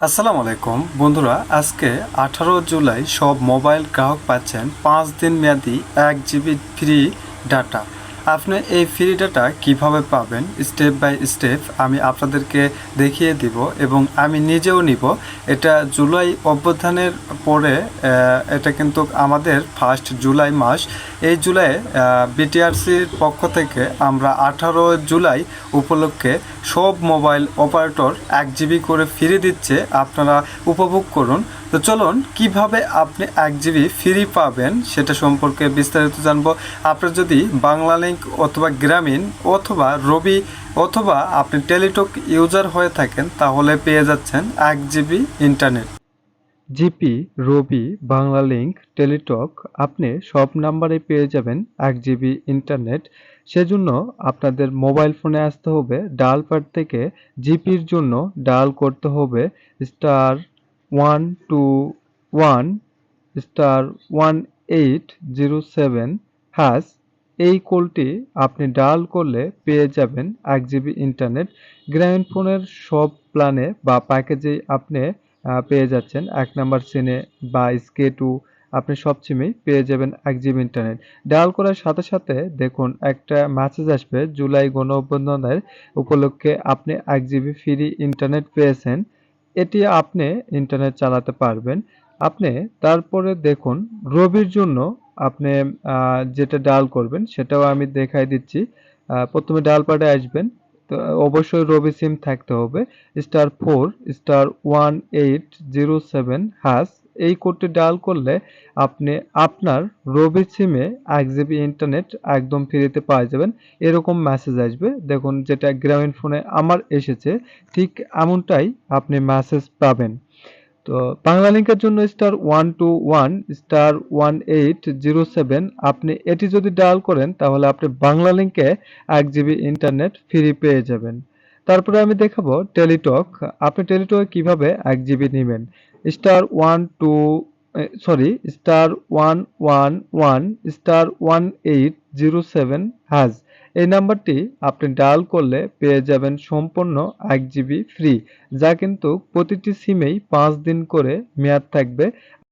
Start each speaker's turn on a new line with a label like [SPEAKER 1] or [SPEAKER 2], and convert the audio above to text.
[SPEAKER 1] আসসালামু আলাইকুম। বন্ধুরা, আজকে আঠারো জুলাই সব মোবাইল গ্রাহক পাচ্ছেন পাঁচ দিন মেয়াদি এক জিবি ফ্রি ডাটা আপনি এই ফ্রি ডাটা কীভাবে পাবেন? স্টেপ বাই স্টেপ আমি আপনাদেরকে দেখিয়ে দিব এবং আমি নিজেও নিব। এটা জুলাই অভ্যুত্থানের পরে এটা কিন্তু আমাদের ফার্স্ট জুলাই মাস। এই জুলাই বিটিআরসির পক্ষ থেকে আমরা আঠারো জুলাই উপলক্ষে সব মোবাইল অপারেটর এক জিবি করে ফিরে দিচ্ছে। আপনারা উপভোগ করুন। তো চলুন, কীভাবে আপনি এক জিবি ফ্রি পাবেন সেটা সম্পর্কে বিস্তারিত জানব। আপনার যদি বাংলা লিঙ্ক অথবা গ্রামীণ অথবা রবি অথবা আপনি টেলিটক ইউজার হয়ে থাকেন, তাহলে পেয়ে যাচ্ছেন এক GB internet GP, Robi Banglalink Teletalk, আপনি সব নাম্বারে পেয়ে যাবেন এক জিবি ইন্টারনেট সেজন্য আপনাদের মোবাইল ফোনে আসতে হবে ডাল প্যাড থেকে জিপির জন্য ডাল করতে হবে, star one two one star one eight zero seven hash এই কলটি আপনি ডায়াল করলে পেয়ে যাবেন এক জিবি ইন্টারনেট। গ্রামীণ ফোনের সব প্ল্যানে বা প্যাকেজেই আপনি পেয়ে যাচ্ছেন এক নাম্বার সিনে বা স্কে টু। আপনি সব সিমেই পেয়ে যাবেন এক জিবি ইন্টারনেট। ডায়াল করার সাথে সাথে দেখুন একটা মেসেজ আসবে, জুলাই গণ উপলক্ষে আপনি এক জিবি ফ্রি ইন্টারনেট পেয়েছেন। এটি আপনি ইন্টারনেট চালাতে পারবেন। আপনি তারপরে দেখুন, রবির জন্য আপনি যেটা ডাল করবেন সেটাও আমি দেখাই দিচ্ছি। প্রথমে ডাল পাটে আসবেন। তো অবশ্যই রবি সিম থাকতে হবে। Star four star one eight zero seven hash এই কোডটি ডায়াল করলে আপনি আপনার রবি সিমে এক জিবি ইন্টারনেট একদম ফ্রিতে পাওয়া যাবেন। এরকম মেসেজ আসবে। দেখুন যেটা গ্রামীণ ফোনে আমার এসেছে, ঠিক এমনটাই আপনি মেসেজ পাবেন। তো বাংলা লিঙ্কের জন্য star one two one star one eight zero seven আপনি এটি যদি ডায়াল করেন, তাহলে আপনি বাংলা লিঙ্কে এক জিবি ইন্টারনেট ফ্রি পেয়ে যাবেন। তারপরে আমি দেখাবো টেলিটক। আপনি টেলিটকে কীভাবে এক জিবি নেবেন? Star one two sorry star one one one star one eight zero seven hash এই নাম্বারটি আপনি ডায়াল করলে পেয়ে যাবেন সম্পূর্ণ এক জিবি ফ্রি যা কিন্তু প্রতিটি সিমেই পাঁচ দিন করে মেয়াদ থাকবে।